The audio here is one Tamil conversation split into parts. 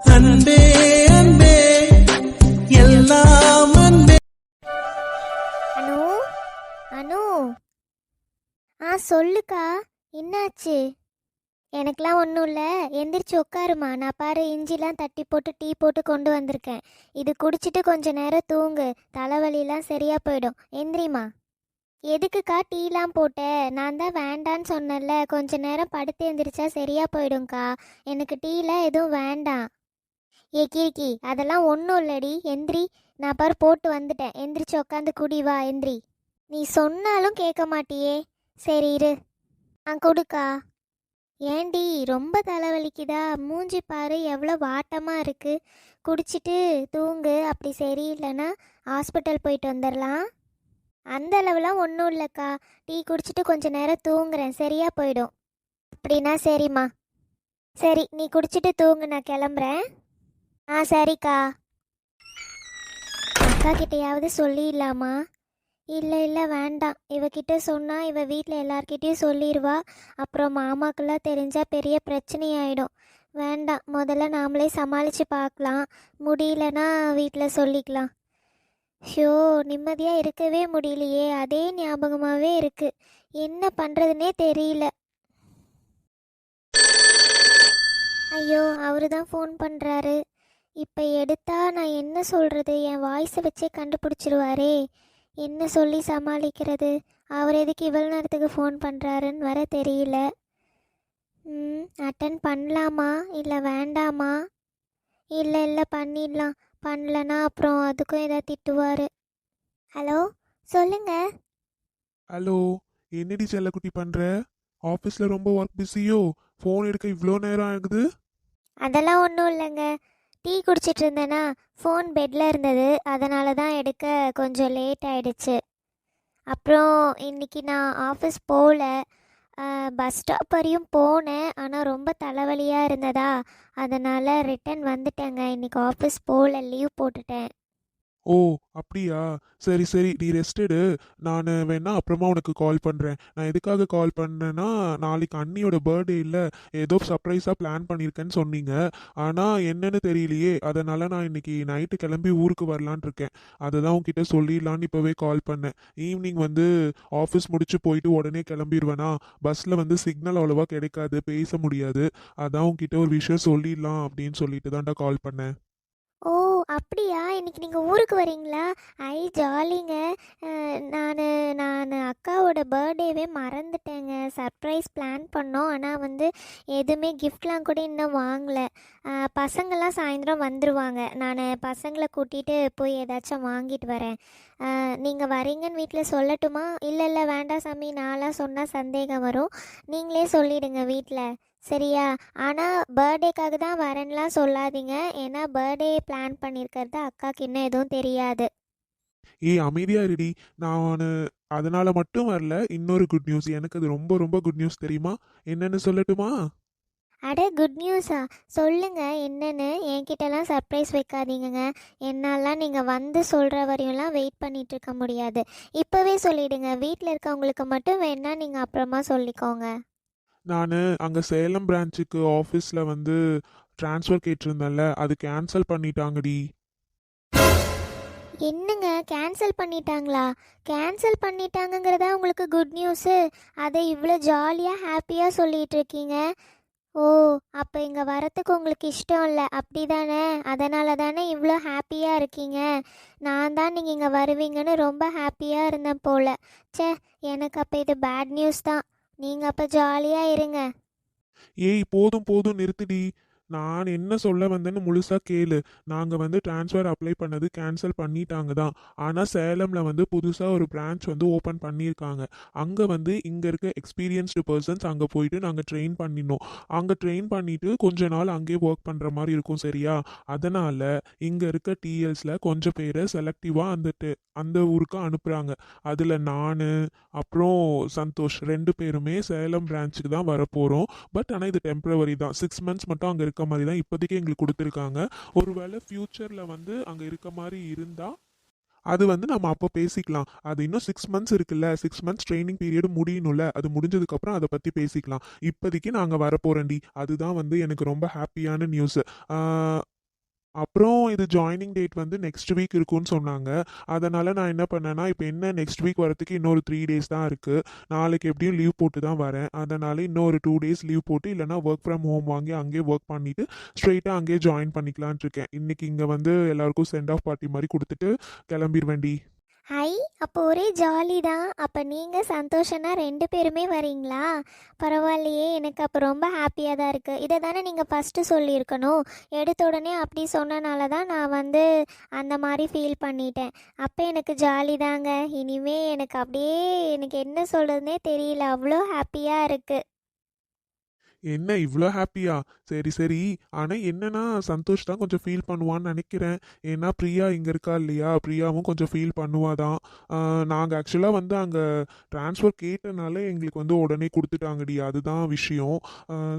அன்பே அன்பே எல்லாம் அன்பே. அனு அனு. ஆ சொல்லுக்கா என்னாச்சு? எனக்கெலாம் ஒன்றும் இல்லை. எந்திரிச்சு உட்காருமா. நான் பாரு இஞ்சிலாம் தட்டி போட்டு டீ போட்டு கொண்டு வந்திருக்கேன். இது குடிச்சிட்டு கொஞ்ச நேரம் தூங்கு. தலைவலிலாம் சரியாக போயிடும். எந்திரிமா எதுக்குக்கா டீலாம் போட்ட? நான் தான் வேண்டான்னு சொன்னேன்ல. கொஞ்ச நேரம் படுத்து எந்திரிச்சா சரியாக போயிடும்க்கா. எனக்கு டீலாம் எதுவும் வேண்டாம். ஏ கிறுக்கி அதெல்லாம் ஒன்றும் இல்லடி. எந்திரி நான் பாரு போட்டு வந்துட்டேன். எந்திரிச்சு உட்காந்து குடி வா எந்திரி. நீ சொன்னாலும் கேட்க மாட்டியே. சரி இரு. ஆ கொடுக்கா. ஏண்டி ரொம்ப தலைவலிக்குதா? மூஞ்சி பாரு எவ்வளோ வாட்டமாக இருக்குது குடிச்சிட்டு தூங்கு. அப்படி சரியில்லைன்னா ஹாஸ்பிட்டல் போயிட்டு வந்துடலாம் அந்த அளவுலாம் ஒன்றும் இல்லைக்கா. டீ குடிச்சிட்டு கொஞ்ச நேரம் தூங்குறேன். சரியாக போயிடும். அப்படின்னா சரிம்மா. சரி நீ குடிச்சிட்டு தூங்கு. நான் கிளம்புறேன். ஆ சரிக்கா. அக்கா கிட்டயாவது சொல்லிடலாமா? இல்லை இல்லை வேண்டாம். இவகிட்ட சொன்னால் இவ வீட்டில் எல்லார்கிட்டேயும் சொல்லிடுவா அப்புறம் மாமாக்கெல்லாம் தெரிஞ்சால் பெரிய பிரச்சனையாயிடும். வேண்டாம். முதல்ல நாமளே சமாளித்து பார்க்கலாம் முடியலன்னா வீட்டில் சொல்லிக்கலாம். ஷோ நிம்மதியாக இருக்கவே முடியலையே. அதே ஞாபகமாகவே இருக்குது என்ன பண்ணுறதுனே தெரியல. ஐயோ அவரு தான் ஃபோன் பண்ணுறாரு இப்போ எடுத்தா நான் என்ன சொல்கிறது என் வாய்ஸை வச்சே கண்டுபிடிச்சிருவாரே. என்ன சொல்லி சமாளிக்கிறது? அவர் எதுக்கு இவ்வளோ நேரத்துக்கு ஃபோன் பண்ணுறாருன்னு வர தெரியல. ம் அட்டன் பண்ணலாமா? இல்லை வேண்டாமா? இல்லை இல்லை பண்ணிடலாம். பண்ணலனா அப்புறம் அதுக்கும் ஏதாவது திட்டுவார். ஹலோ சொல்லுங்க. ஹலோ என்னடி செல்லக்குட்டி பண்ற? ஆஃபீஸ்ல ரொம்ப ஒர்க் பிஸியோ ஃபோன் எடுக்க இவ்வளோ நேரம் ஆகுது? அதெல்லாம் ஒன்றும் இல்லைங்க. டீ குடிச்சிட்டு இருந்தேனா ஃபோன் பெட்டில் இருந்தது. அதனால தான் எடுக்க கொஞ்சம் லேட் ஆயிடுச்சு. அப்புறம் இன்னைக்கு நான் ஆஃபீஸ் போகல பஸ் ஸ்டாப் வரையும் போனேன். ஆனால் ரொம்ப தலைவலியாக இருந்ததா. அதனால் ரிட்டன் வந்துட்டேங்க. இன்னைக்கு ஆஃபீஸ் போகல லீவ் போட்டுட்டேன். ஓ அப்படியா? சரி சரி நீ ரெஸ்டடு நான் வேணா அப்புறமா உனக்கு கால் பண்ணுறேன் நான் எதுக்காக கால் பண்ணேன்னா நாளைக்கு அண்ணியோட பர்த்டே இல்லை. ஏதோ சர்ப்ரைஸாக பிளான் பண்ணியிருக்கேன்னு சொன்னீங்க. ஆனால் என்னன்னு தெரியலையே. அதனால நான் இன்னைக்கு நைட்டு கிளம்பி ஊருக்கு வரலான் இருக்கேன். அதை தான் உன்கிட்ட சொல்லிடலான்னு இப்போவே கால் பண்ணேன். ஈவினிங் வந்து ஆஃபீஸ் முடிச்சு போயிட்டு உடனே கிளம்பிடுவேனா பஸ்ஸில் வந்து சிக்னல் அவ்வளோவா கிடைக்காது. பேச முடியாது. அதான் உன்கிட்ட ஒரு விஷயம் சொல்லிடலாம் அப்படின்னு சொல்லிட்டு தான்டா கால் பண்ணேன். ஓ அப்படியா? இன்னைக்கு நீங்கள் ஊருக்கு வரீங்களா ஐ ஜாலிங்க. நான் நான் அக்காவோட பர்த்டேவே மறந்துட்டேங்க. சர்ப்ரைஸ் பிளான் பண்ணோம். ஆனால் வந்து எதுவுமே கிஃப்ட்லாம் கூட இன்னும் வாங்கலை. பசங்கள்லாம் சாயந்தரம் வந்துடுவாங்க நான் பசங்களை கூட்டிகிட்டு போய் ஏதாச்சும் வாங்கிட்டு வரேன். நீங்கள் வரீங்கன்னு வீட்டில் சொல்லட்டுமா? இல்லை இல்லை வேண்டாம் சாமி. நான்லாம் சொன்னால் சந்தேகம் வரும். நீங்களே சொல்லிடுங்க வீட்டில் சரியா? ஆனால் பர்த்டேக்காக தான் வரேன்லாம் சொல்லாதீங்க. ஏன்னா பர்த்டே பிளான் பண்ணியிருக்கிறது அக்காவுக்கு இன்னும் எதுவும் தெரியாது. ஏய் அமைதியா இருடி. நான் அதனால மட்டும் வரல. இன்னொரு குட் நியூஸ் எனக்கு அது ரொம்ப ரொம்ப குட் நியூஸ் தெரியுமா? என்னன்னு சொல்லட்டுமா? அட குட் நியூஸா சொல்லுங்க என்னன்னு? என்கிட்டலாம் சர்ப்ரைஸ் வைக்காதீங்கங்க. என்னாலாம் நீங்கள் வந்து சொல்கிற வரையும்லாம் வெயிட் பண்ணிட்டு இருக்க முடியாது. இப்போவே சொல்லிடுங்க. வீட்டில் இருக்கவங்களுக்கு மட்டும் வேணா நீங்கள் அப்புறமா சொல்லிக்கோங்க. நான் அங்கே சேலம் பிரான்ச்சுக்கு ஆஃபீஸில் வந்து ட்ரான்ஸ்ஃபர் கேட்டிருந்தேன்ல அது கேன்சல் பண்ணிட்டாங்கடி. என்னங்க? கேன்சல் பண்ணிட்டாங்களா? கேன்சல் பண்ணிட்டாங்கங்கிறதா உங்களுக்கு குட் நியூஸு அதை இவ்வளோ ஜாலியாக ஹாப்பியாக சொல்லிட்டு இருக்கீங்க ஓ அப்போ இங்கே வரத்துக்கு உங்களுக்கு இஷ்டம் இல்லை. அப்படி தானே அதனால தானே இவ்வளோ ஹாப்பியாக இருக்கீங்க? நான் தான் நீங்கள் இங்கே வருவீங்கன்னு ரொம்ப ஹாப்பியாக இருந்தேன் போல். ச்சே எனக்கு அப்போ இது பேட் நியூஸ் தான். நீங்கள் அப்போ ஜாலியாக இருங்க. ஏய் போதும் போதும் நிறுத்துடி. நான் என்ன சொல்ல வந்தேன்னு முழுசாக கேளு. நாங்கள் வந்து ட்ரான்ஸ்ஃபர் அப்ளை பண்ணது கேன்சல் பண்ணிட்டாங்க தான். ஆனால் சேலமில் வந்து புதுசாக ஒரு பிரான்ச் வந்து ஓப்பன் பண்ணியிருக்காங்க. அங்கே வந்து இங்கே இருக்க எக்ஸ்பீரியன்ஸ்டு பர்சன்ஸ் அங்கே போயிட்டு நாங்கள் ட்ரெயின் பண்ணினோம் அங்கே ட்ரெயின் பண்ணிவிட்டு கொஞ்ச நாள் அங்கேயே ஒர்க் பண்ணுற மாதிரி இருக்கும் சரியா? அதனால் இங்கே இருக்க டிஎல்ஸில் கொஞ்சம் பேரை செலக்டிவாக அந்த அந்த ஊருக்கு அனுப்புகிறாங்க அதில் நான் அப்புறம் சந்தோஷ் ரெண்டு பேருமே சேலம் பிரான்ச்சுக்கு தான் வரப்போகிறோம் பட் ஆனால் இது டெம்பரவரி தான். சிக்ஸ் மந்த்ஸ் மட்டும் அங்கே இருக்க மாதிரி தான் இப்போதைக்கு எங்களுக்கு கொடுத்துருக்காங்க. ஒருவேளை ஃப்யூச்சரில் வந்து அங்கே இருக்க மாதிரி இருந்தால் அது வந்து நம்ம அப்போ பேசிக்கலாம். அது இன்னும் சிக்ஸ் மந்த்ஸ் இருக்குல்ல. சிக்ஸ் மந்த்ஸ் ட்ரைனிங் பீரியட் முடியணும்ல. அது முடிஞ்சதுக்கப்புறம் அதை பற்றி பேசிக்கலாம். இப்போதைக்கு நாங்கள் வரப்போகிறேன்டி அதுதான் வந்து எனக்கு ரொம்ப ஹாப்பியான நியூஸ் அப்புறம் இது ஜாயினிங் டேட் வந்து நெக்ஸ்ட் வீக் இருக்கும்னு சொன்னாங்க. அதனால் நான் என்ன பண்ணேன்னா இப்போ என்ன நெக்ஸ்ட் வீக் வரதுக்கு இன்னொரு த்ரீ டேஸ் தான் இருக்குது நாளைக்கு எப்படியும் லீவ் போட்டு தான் வரேன். அதனால் இன்னொரு டூ டேஸ் லீவ் போட்டு இல்லைனா ஒர்க் ஃப்ரம் ஹோம் வாங்கி அங்கேயே ஒர்க் பண்ணிவிட்டு ஸ்ட்ரெயிட்டாக அங்கேயே ஜாயின் பண்ணிக்கலாம்னு இருக்கேன். இன்றைக்கி இங்கே வந்து எல்லாருக்கும் சென்ட் ஆஃப் பார்ட்டி மாதிரி கொடுத்துட்டு கிளம்பிடுவேண்டி ஐ அப்போ ஒரே ஜாலி தான். அப்போ நீங்கள் சந்தோஷம்னா ரெண்டு பேருமே வரீங்களா பரவாயில்லையே எனக்கு அப்போ ரொம்ப ஹாப்பியாக தான் இருக்குது இதை தானே நீங்கள் ஃபஸ்ட்டு சொல்லியிருக்கணும். எடுத்த உடனே அப்படி சொன்னனால தான் நான் வந்து அந்த மாதிரி ஃபீல் பண்ணிட்டேன். அப்போ எனக்கு ஜாலி தாங்க. இனிமே எனக்கு அப்படியே எனக்கு என்ன சொல்கிறதுனே தெரியல. அவ்வளோ ஹாப்பியாக இருக்குது என்ன இவ்வளோ ஹாப்பியா சரி சரி. ஆனால் என்னன்னா சந்தோஷ் தான் கொஞ்சம் ஃபீல் பண்ணுவான்னு நினைக்கிறேன். ஏன்னா பிரியா இங்கே இருக்கா இல்லையா? பிரியாவும் கொஞ்சம் ஃபீல் பண்ணுவாதான் நாங்கள் ஆக்சுவலாக வந்து அங்கே ட்ரான்ஸ்ஃபர் கேட்டனால எங்களுக்கு வந்து உடனே கொடுத்துட்டாங்கடி. அதுதான் விஷயம்.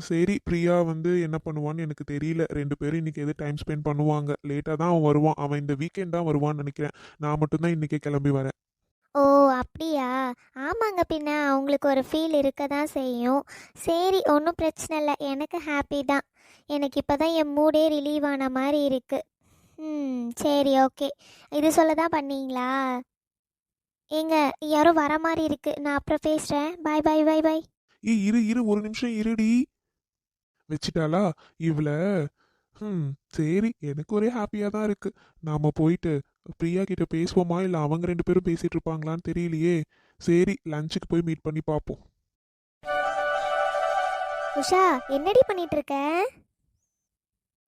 சரி பிரியா வந்து என்ன பண்ணுவான்னு எனக்கு தெரியல. ரெண்டு பேரும் இன்னைக்கு எது டைம் ஸ்பெண்ட் பண்ணுவாங்க. லேட்டாக தான் அவன் வருவான். அவன் இந்த வீக்கெண்ட் தான் வருவான்னு நினைக்கிறேன். நான் மட்டும்தான் இன்றைக்கே கிளம்பி வரேன். ஓ அப்படியா? ஆமாங்க பின்ன அவங்களுக்கு ஒரு ஃபீல் இருக்க தான் செய்யும். சரி ஒன்றும் பிரச்சனை இல்லை. எனக்கு ஹாப்பி தான். எனக்கு இப்போ தான் என் மூடே ரிலீவ் ஆன மாதிரி இருக்குது ம் சரி ஓகே இது சொல்ல தான் பண்ணீங்களா? ஏங்க யாரோ வர மாதிரி இருக்கு. நான் அப்புறம் பேசுகிறேன் பாய் பாய் பாய் பாய் ஏ இரு இரு ஒரு நிமிஷம் இருடி. வச்சிட்டாளா? இவ்வளோ ம் சரி எனக்கு ஒரே ஹாப்பியாக தான் இருக்குது நாம் போயிட்டு பிரியா கிட்ட பேசுவோமா? இல்லை அவங்க ரெண்டு பேரும் பேசிட்டு இருப்பாங்களான்னு தெரியலையே. சரி லஞ்சுக்கு போய் மீட் பண்ணி பார்ப்போம் உஷா என்னடி பண்ணிட்டு இருக்க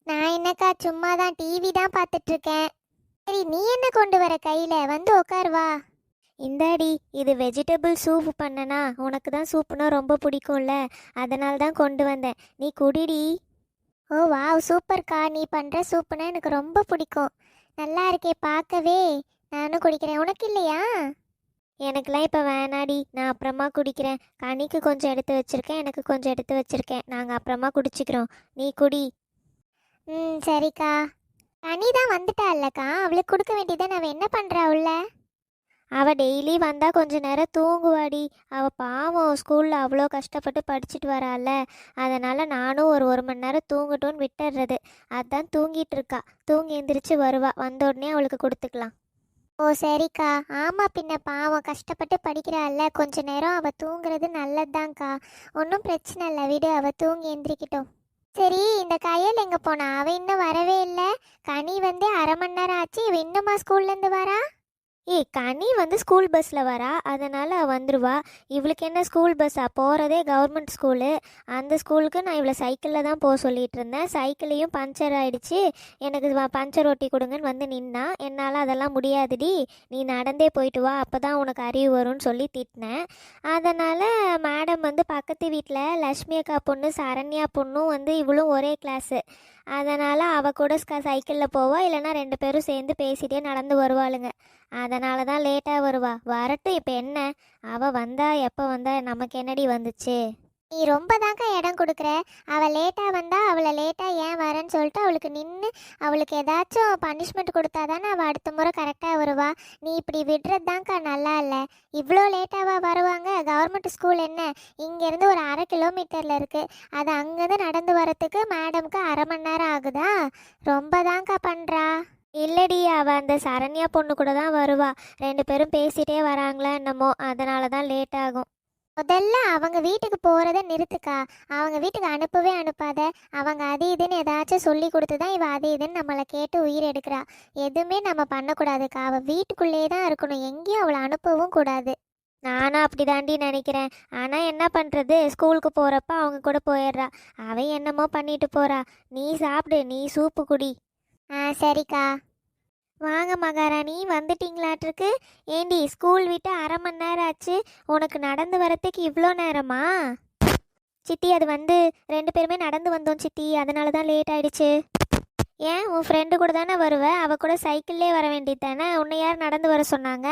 நான் என்னக்கா சும்மா தான் டிவி தான் பார்த்துட்டு இருக்கேன் சரி நீ என்ன கொண்டு வர கையில? வந்து உட்காருவா இந்தாடி இது வெஜிடபிள் சூப் பண்ணனா உனக்கு தான் சூப்புனா ரொம்ப பிடிக்கும்ல. அதனால தான் கொண்டு வந்தேன். நீ குடிடி. ஓ வா சூப்பர்க்கா நீ பண்ணுற சூப்புனா எனக்கு ரொம்ப பிடிக்கும். நல்லா இருக்கே பார்க்கவே. நானும் குடிக்கிறேன். உனக்கு இல்லையா? எனக்குலாம் இப்போ வேணாடி. நான் அப்புறமா குடிக்கிறேன். கனிக்கு கொஞ்சம் எடுத்து வச்சிருக்கேன். எனக்கு கொஞ்சம் எடுத்து வச்சிருக்கேன். நாங்கள் அப்புறமா குடிச்சிக்கிறோம். நீ குடி. ம் சரிக்கா. கனி தான் வந்துட்டா இல்லக்கா அவளுக்கு கொடுக்க வேண்டியதான் அவள் என்ன பண்ணுறா உள்ள? அவள் டெய்லி வந்தால் கொஞ்ச நேரம் தூங்குவாடி. அவள் பாவம் ஸ்கூலில் அவ்வளோ கஷ்டப்பட்டு படிச்சுட்டு வரால. அதனால் நானும் ஒரு ஒரு மணி நேரம் தூங்கட்டும்னு விட்டுடுறது. அதான் தூங்கிட்டு இருக்கா. தூங்கி எந்திரிச்சு வருவா. வந்த உடனே அவளுக்கு கொடுத்துக்கலாம். ஓ சரிக்கா. ஆமாம் பின்ன பாவம் கஷ்டப்பட்டு படிக்கிறாள்ல கொஞ்ச நேரம் அவள் தூங்குறது நல்லதுதான்க்கா. ஒன்றும் பிரச்சனை இல்லை. விடு அவள் தூங்கி எந்திரிக்கிட்டோம். சரி இந்த கையல் எங்கே போனா? அவள் இன்னும் வரவே இல்லை. கனி வந்து அரை மணி நேரம் ஆச்சு. இவ இன்னுமா ஸ்கூல்லேருந்து வரா? ஏய் கனி வந்து ஸ்கூல் பஸ்ஸில் வரா? அதனால் வந்துடுவா இவளுக்கு என்ன ஸ்கூல் பஸ்ஸா போகிறதே கவர்மெண்ட் ஸ்கூலு அந்த ஸ்கூலுக்கு நான் இவளை சைக்கிளில் தான் போக சொல்லிட்டு இருந்தேன். சைக்கிளையும் பஞ்சர் ஆகிடுச்சி எனக்கு பஞ்சர் ஒட்டி கொடுங்கன்னு வந்து நின்னா என்னால் அதெல்லாம் முடியாதுடி. நீ நடந்தே போயிட்டு வா. அப்போ தான் உனக்கு அறிவு வரும்னு சொல்லி திட்டினேன். அதனால் மேடம் வந்து பக்கத்து வீட்டில் லக்ஷ்மி அக்கா பொண்ணு சரண்யா பொண்ணும் வந்து இவளும் ஒரே கிளாஸு அதனால் அவள் கூட சைக்கிளில் போவா. இல்லைன்னா ரெண்டு பேரும் சேர்ந்து பேசிட்டே நடந்து வருவாளுங்க. அதனால தான் லேட்டாக வருவா. வரட்டும் இப்போ என்ன? அவள் வந்தா எப்போ வந்தா நமக்கு என்னடி வந்துச்சு? நீ ரொம்ப தாங்க இடம் கொடுக்குற? அவள் லேட்டாக வந்தால் அவளை லேட்டாக ஏன் வரேன்னு சொல்லிட்டு அவளுக்கு நின்று அவளுக்கு ஏதாச்சும் பனிஷ்மெண்ட் கொடுத்தா தானே அவள் அடுத்த முறை கரெக்டாக வருவா? நீ இப்படி விடுறது தாங்க்கா நல்லா இல்லை. இவ்வளோ லேட்டாவா வருவாங்க? கவர்மெண்ட் ஸ்கூல் என்ன? இங்கேருந்து ஒரு அரை கிலோமீட்டரில் இருக்குது அது அங்கேருந்து நடந்து வரத்துக்கு மேடமுக்கு அரை மணி நேரம் ஆகுதா? ரொம்ப தாங்க்கா பண்ணுறா இல்லடி அவ அந்த சரண்யா பொண்ணு கூட தான் வருவா. ரெண்டு பேரும் பேசிட்டே வராங்களா என்னமோ அதனால தான் லேட் ஆகும். முதல்ல அவங்க வீட்டுக்கு போகிறத நிறுத்துக்கா. அவங்க வீட்டுக்கு அனுப்பவே அனுப்பாத. அவங்க அது இதுன்னு ஏதாச்சும் சொல்லி கொடுத்து தான் இவ அது இதுன்னு நம்மளை கேட்டு உயிர் எடுக்கிறா. எதுவுமே நம்ம பண்ணக்கூடாதுக்கா. அவள் வீட்டுக்குள்ளேயே தான் இருக்கணும். எங்கேயும் அவளை அனுப்பவும் கூடாது. நானும் அப்படி தாண்டி நினைக்கிறேன். ஆனால் என்ன பண்ணுறது ஸ்கூலுக்கு போகிறப்ப அவங்க கூட போயிடுறா. அவன் என்னமோ பண்ணிட்டு போறா. நீ சாப்பிடு. நீ சூப்பு குடி. ஆ சரிக்கா. வாங்க மகாராணி வந்துட்டீங்களாட்டிருக்கு. ஏண்டி ஸ்கூல் விட்டு அரை மணி நேரம் ஆச்சு. உனக்கு நடந்து வரத்துக்கு இவ்வளோ நேரமா? சித்தி அது வந்து ரெண்டு பேருமே நடந்து வந்தோம் சித்தி. அதனால தான் லேட் ஆயிடுச்சு. ஏன் உன் ஃப்ரெண்டு கூட தானே வருவ? அவ கூட சைக்கிள்லே வர வேண்டியது தானே? உன்னை யார் நடந்து வர சொன்னாங்க?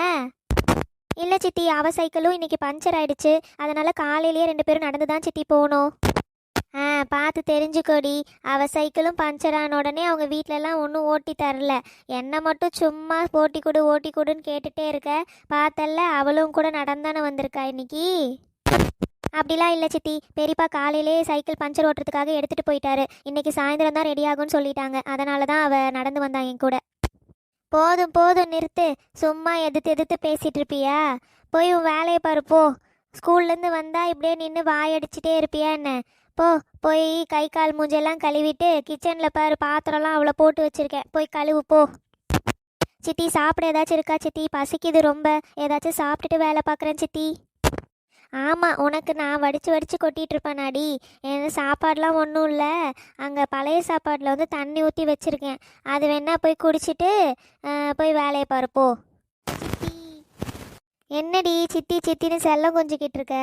இல்லை சித்தி அவ சைக்கிளும் இன்னைக்கு பஞ்சர் ஆயிடுச்சு. அதனால காலையிலேயே ரெண்டு பேரும் நடந்து தான் சித்தி போகணும். ஆ பார்த்து தெரிஞ்சுக்கோடி. அவ சைக்கிளும் பஞ்சர் ஆன உடனே அவங்க வீட்டிலலாம் ஒன்றும் ஓட்டி தரல. என்னை மட்டும் சும்மா ஓட்டி கொடு ஓட்டி கொடுன்னு கேட்டுகிட்டே இருக்க. பார்த்தல்ல அவளும் கூட நடந்தானே வந்திருக்கா இன்னைக்கு? அப்படிலாம் இல்லை சித்தி. பெரியப்பா காலையிலே சைக்கிள் பஞ்சர் ஓட்டுறதுக்காக எடுத்துகிட்டு போயிட்டாரு. இன்னைக்கு சாயந்தரம் தான் ரெடி ஆகும்னு சொல்லிட்டாங்க. அதனால தான் அவள் நடந்து வந்தாங்க என் கூட. போதும் போதும் நிறுத்து. சும்மா எதிர்த்து எதிர்த்து பேசிகிட்டு இருப்பியா? போய் உன் வேலையை பாரு போ. ஸ்கூல்லேருந்து வந்தால் இப்படியே நின்று வாயடிச்சிட்டே இருப்பியா என்ன? போ போய் கை கால் மூஞ்செல்லாம் கழுவிட்டு கிச்சனில் பாரு பாத்திரம்லாம் அவ்வளோ போட்டு வச்சுருக்கேன். போய் கழுவு போ. சித்தி சாப்பிட ஏதாச்சும் இருக்கா சித்தி? பசிக்குது ரொம்ப. ஏதாச்சும் சாப்பிட்டுட்டு வேலை பார்க்குறேன் சித்தி. ஆமாம் உனக்கு நான் வடித்து வடித்து கொட்டிகிட்டு இருப்பேனாடி. எனக்கு சாப்பாடெலாம் ஒன்றும் இல்லை. அங்கே பழைய சாப்பாடில் வந்து தண்ணி ஊற்றி வச்சுருக்கேன். அது வேணா போய் குடிச்சிட்டு போய் வேலையை பாருப்போ என்னடி சித்தி சித்தின்னு செல்லம் கொஞ்சிக்கிட்டு இருக்க?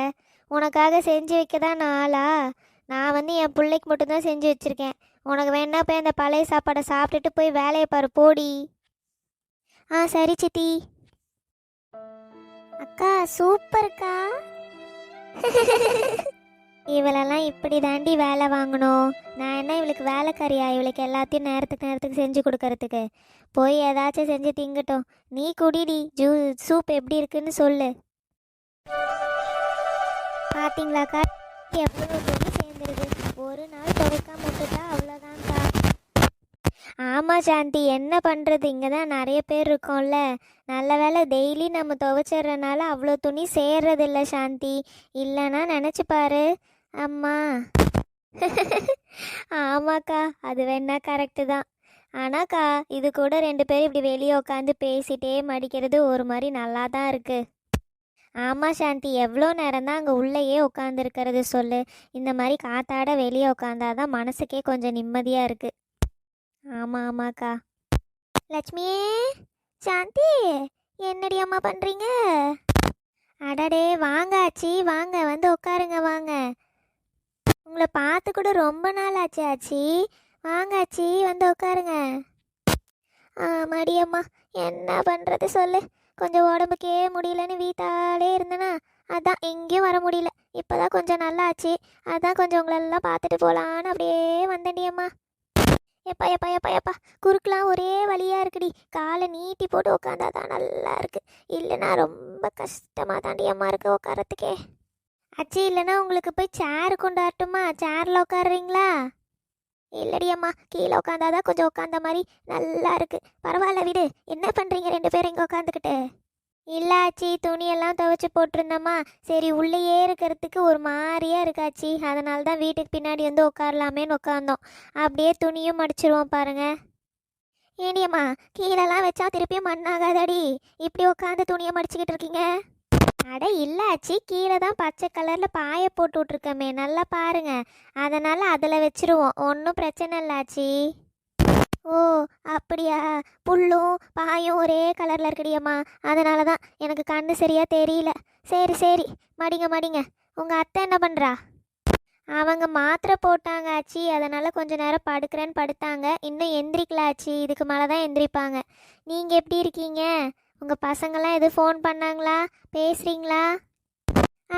உனக்காக செஞ்சு வைக்க தான் நான் ஆளா? நான் வந்து என் பிள்ளைக்கு மட்டும்தான் செஞ்சு வச்சுருக்கேன். உனக்கு வேணா போய் அந்த பழைய சாப்பாடை சாப்பிட்டுட்டு போய் வேலையை பாரு போடி. ஆ சரி சித்தி. அக்கா சூப்பர்க்கா இவளெல்லாம் இப்படி தாண்டி வேலை வாங்கணும். நான் என்ன இவளுக்கு வேலைக்காரியா? இவளுக்கு எல்லாத்தையும் நேரத்துக்கு நேரத்துக்கு செஞ்சு கொடுக்கறதுக்கு. போய் ஏதாச்சும் செஞ்சு திங்கட்டும். நீ குடிடி. ஜூ சூப் எப்படி இருக்குன்னு சொல்லு. பார்த்தீங்களாக்கா எவ்வளோ துணி ஒரு நாள் துவைக்காம விட்டுட்டா அவ்வளோதான்க்கா ஆமாம் சாந்தி என்ன பண்ணுறது இங்கே தான் நிறைய பேர் இருக்கோம்ல. நல்ல வேளை டெய்லி நம்ம துவைச்சிட்றனால அவ்வளோ துணி சேர்றதில்ல சாந்தி. இல்லைன்னா நினச்சி பாரு. அம்மா. ஆமாக்கா அது வேணா கரெக்டு தான். ஆனாக்கா இது கூட ரெண்டு பேரும் இப்படி வெளியே உட்காந்து பேசிட்டே மடிக்கிறது ஒரு மாதிரி நல்லா தான் இருக்குது ஆமாம் சாந்தி எவ்வளோ நேரம் தான் அங்கே உள்ளேயே உட்காந்துருக்கிறது சொல்லு. இந்த மாதிரி காத்தாட வெளியே உட்காந்தாதான் மனசுக்கே கொஞ்சம் நிம்மதியாக இருக்குது ஆமாம் ஆமாக்கா. லட்சுமியே சாந்தி என்னடி அம்மா பண்ணுறீங்க அடடே வாங்க ஆச்சி வாங்க வந்து உட்காருங்க வாங்க. உங்களை பார்த்து கூட ரொம்ப நாள் ஆச்சு ஆச்சி. வாங்க ஆச்சி வந்து உட்காருங்க ஆ மடியம்மா என்ன பண்ணுறது சொல்லு. கொஞ்சம் உடம்புக்கே முடியலன்னு வீட்டாலே இருந்தேனா அதான் எங்கேயும் வர முடியல. இப்போதான் கொஞ்சம் நல்லா ஆச்சு அதான் கொஞ்சம் உங்களெல்லாம் பார்த்துட்டு போகலான்னு அப்படியே வந்தேன்டியம்மா எப்பா எப்பா எப்பா எப்பா குறுக்கெலாம் ஒரே வழியாக இருக்குடி. காலை நீட்டி போட்டு உட்காந்தாதான் நல்லா இருக்கு. இல்லைன்னா ரொம்ப கஷ்டமாக தாண்டி அம்மா இருக்கு உட்காரத்துக்கே. அச்சி இல்லைன்னா உங்களுக்கு போய் சேர் கொண்டாட்டுமா? சேரில் உட்காருறீங்களா? இல்லடி அம்மா கீழே உட்காந்தாதான் கொஞ்சம் உட்காந்த மாதிரி நல்லா இருக்கு. பரவாயில்ல விடு. என்ன பண்ணுறீங்க ரெண்டு பேரும் இங்கே உட்காந்துக்கிட்டு இல்லாச்சி துணியெல்லாம் துவைச்சி போட்டிருந்தம்மா. சரி உள்ளேயே இருக்கிறதுக்கு ஒரு மாதிரியா இருக்காச்சி அதனால தான் வீட்டுக்கு பின்னாடி வந்து உட்காரலாமேன்னு உட்காந்தோம் அப்படியே துணியும் மடிச்சிருவோம் பாருங்க. ஏனியம்மா கீழெல்லாம் வச்சா திருப்பியும் மண்ணாகாதடி? இப்படி உட்காந்து துணியை மடிச்சுக்கிட்டு இருக்கீங்க? அட இல்லாச்சி கீழே தான் பச்சை கலரில் பாயை போட்டு விட்ருக்கமே நல்லா பாருங்க. அதனால் அதில் வச்சிருவோம். ஒன்றும் பிரச்சனை இல்லாச்சி ஓ அப்படியா? புல்லும் பாயும் ஒரே கலரில் இருக்கடியம்மா. அதனால தான் எனக்கு கண்ணு சரியாக தெரியல. சரி சரி. மடிங்க மடிங்க. உங்கள் அத்தை என்ன பண்ணுறா அவங்க மாத்திரை போட்டாங்க ஆச்சி. அதனால் கொஞ்ச நேரம் படுக்கிறேன்னு படுத்தாங்க. இன்னும் எந்திரிக்கல ஆச்சி. இதுக்கு மேலே தான் எந்திரிப்பாங்க. நீங்கள் எப்படி இருக்கீங்க? உங்கள் பசங்களாம் எதுவும் ஃபோன் பண்ணாங்களா? பேசுகிறீங்களா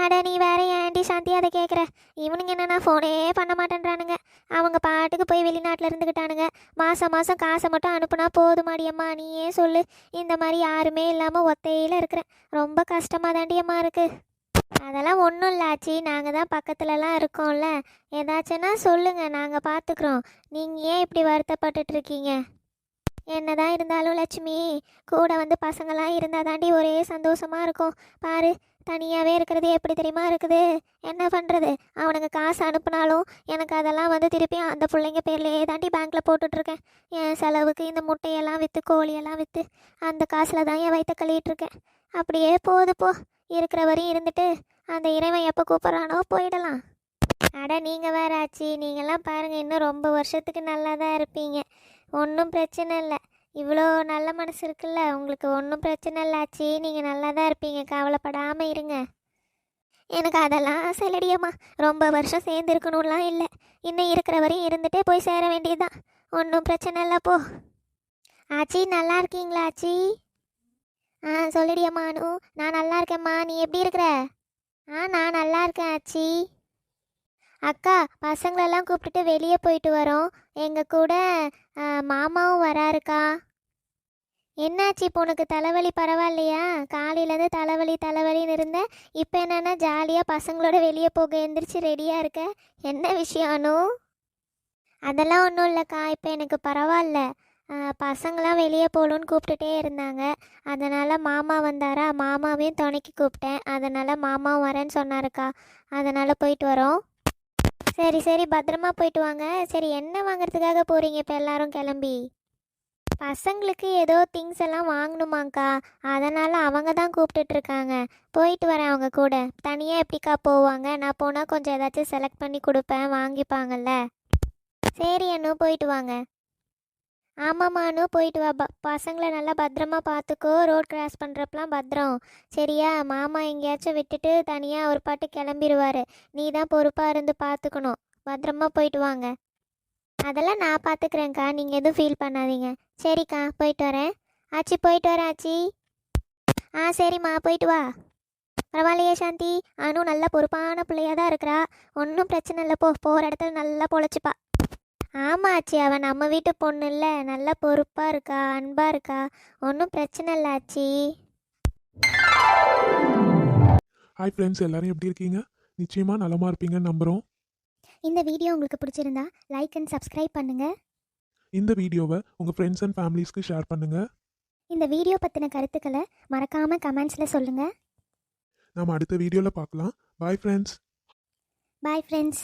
அட நீ வேற ஏன்டி சாந்தி அதை கேட்குற இவனுங்க என்னன்னா ஃபோனே பண்ண மாட்டேன்றானுங்க. அவங்க பாட்டுக்கு போய் வெளிநாட்டில் இருந்துக்கிட்டானுங்க மாதம் மாதம் காசை மட்டும் அனுப்புனா போதுமாடியம்மா நீயே சொல்லு. இந்த மாதிரி யாருமே இல்லாமல் ஒத்தையில் இருக்கிறேன். ரொம்ப கஷ்டமாக தாண்டியம்மா இருக்குது அதெல்லாம் ஒன்றும் இல்லாச்சி நாங்கள் தான் பக்கத்துலலாம் இருக்கோம்ல. ஏதாச்சுன்னா சொல்லுங்கள் நாங்கள் பார்த்துக்குறோம் நீங்கள் ஏன் இப்படி வருத்தப்பட்டுட்டு இருக்கீங்க? என்னதான் இருந்தாலும் லட்சுமி கூட வந்து பசங்களாம் இருந்தால் தாண்டி ஒரே சந்தோஷமாக இருக்கும். பாரு தனியாகவே இருக்கிறது எப்படி தெரியுமா இருக்குது? என்ன பண்ணுறது அவனுங்க காசு அனுப்புனாலும் எனக்கு அதெல்லாம் வந்து திருப்பி அந்த பிள்ளைங்க பேர்லேயே தாண்டி பேங்க்கில் போட்டுட்ருக்கேன். என் செலவுக்கு இந்த முட்டையெல்லாம் விற்று கோழியெல்லாம் விற்று அந்த காசில் தான் என் வயிற்ற கழுவிட்டுருக்கேன் அப்படியே போகுது போ. இருக்கிற வரையும் இருந்துட்டு அந்த இறைவன் எப்போ கூப்பிட்றானோ போயிடலாம். அட நீங்கள் வேற ஆச்சி. நீங்களாம் பாருங்கள் இன்னும் ரொம்ப வருஷத்துக்கு நல்லா தான் இருப்பீங்க. ஒன்றும் பிரச்சனை இல்லை. இவ்வளோ நல்ல மனசு இருக்குல்ல. உங்களுக்கு ஒன்றும் பிரச்சனை இல்லை ஆச்சி. நீங்கள் நல்லா தான் இருப்பீங்க. கவலைப்படாமல் இருங்க. எனக்கு அதெல்லாம் செலடியம்மா ரொம்ப வருஷம் சேர்ந்து இருக்கணும்லாம் இல்லை. இன்னும் இருக்கிற வரையும் இருந்துட்டே போய் சேர வேண்டியதுதான். ஒன்றும் பிரச்சனை இல்லை போ. ஆச்சி நல்லா இருக்கீங்களா ஆச்சி? ஆ சொல்லிடியம்மா அனு. நான் நல்லா இருக்கேம்மா. நீ எப்படி இருக்கிற? ஆ நான் நல்லா இருக்கேன் ஆச்சி. அக்கா பசங்களெல்லாம் கூப்பிட்டுட்டு வெளியே போயிட்டு வரோம். எங்கள் கூட மாமாவும் வராருக்கா? என்னாச்சு இப்போ உனக்கு தலைவலி பரவாயில்லையா? காலையிலேருந்து தலைவலி தலைவலின்னு இருந்தேன் இப்போ என்னென்னா ஜாலியாக பசங்களோட வெளியே போக எந்திரிச்சு ரெடியாக இருக்க? என்ன விஷயம் அனு? அதெல்லாம் ஒன்றும் இல்லைக்கா இப்போ எனக்கு பரவாயில்ல. பசங்களாம் வெளியே போகணுன்னு கூப்பிட்டுட்டே இருந்தாங்க. அதனால் மாமா வந்தாரா? மாமாவையும் துணைக்கி கூப்பிட்டேன். அதனால் மாமாவும் வரேன்னு சொன்னாருக்கா. அதனால் போயிட்டு வரோம். சரி சரி. பத்திரமா போயிட்டு வாங்க. சரி என்ன வாங்குறதுக்காக போகிறீங்க இப்போ எல்லாரும் கிளம்பி? பசங்களுக்கு ஏதோ திங்ஸ் எல்லாம் வாங்கணுமாங்க்கா. அதனால் அவங்க தான் கூப்பிட்டுட்ருக்காங்க போயிட்டு வரேன் அவங்க கூட. தனியாக எப்படிக்கா போவாங்க? நான் போனால் கொஞ்சம் ஏதாச்சும் செலக்ட் பண்ணி கொடுப்பேன் வாங்கிப்பாங்கல்ல. சரி அண்ணு போயிட்டு வாங்க. ஆமாம்மா அனு போயிட்டு வா. ப பசங்களை நல்லா பத்திரமா பார்த்துக்கோ. ரோட் கிராஸ் பண்ணுறப்பலாம் பத்திரம். சரியா? மாமா எங்கேயாச்சும் விட்டுட்டு தனியாக ஒரு பாட்டு கிளம்பிடுவார் நீ தான் பொறுப்பாக இருந்து பார்த்துக்கணும். பத்திரமா போயிட்டு வாங்க. அதெல்லாம் நான் பார்த்துக்கிறேன்க்கா. நீங்கள் எதுவும் ஃபீல் பண்ணாதீங்க. சரிக்கா போயிட்டு வரேன். ஆச்சி போயிட்டு வரேன் ஆச்சி. ஆ சரிம்மா. போயிட்டு வா. பரவாயில்லையே சாந்தி. அனு நல்ல பொறுப்பான பிள்ளையாக தான் இருக்கிறா. ஒன்றும் பிரச்சனை இல்லை. போ. போகிற இடத்துல நல்லா பொழைச்சிப்பா. ஆமாம் ஆச்சி அவன் நம்ம வீட்டு பொண்ணு இல்லை நல்ல பொறுப்பாக இருக்கா அன்பாக இருக்கா? ஒன்றும் பிரச்சனை இல்லை ஆச்சி. ஹாய் ஃப்ரெண்ட்ஸ் எல்லாரும் எப்படி இருக்கீங்க? நிச்சயமா நலமா இருப்பீங்கன்னு நம்புறோம். இந்த வீடியோ உங்களுக்கு பிடிச்சிருந்தா லைக் அண்ட் சப்ஸ்கிரைப் பண்ணுங்கள் இந்த வீடியோவை உங்க ஃப்ரெண்ட்ஸ் அண்ட் ஃபேமிலிஸ்க்கு ஷேர் பண்ணுங்க. இந்த வீடியோ பற்றின கருத்துக்களை மறக்காமல் கமெண்ட்ஸில் சொல்லுங்கள் நாம அடுத்த வீடியோல பார்க்கலாம். Bye friends bye friends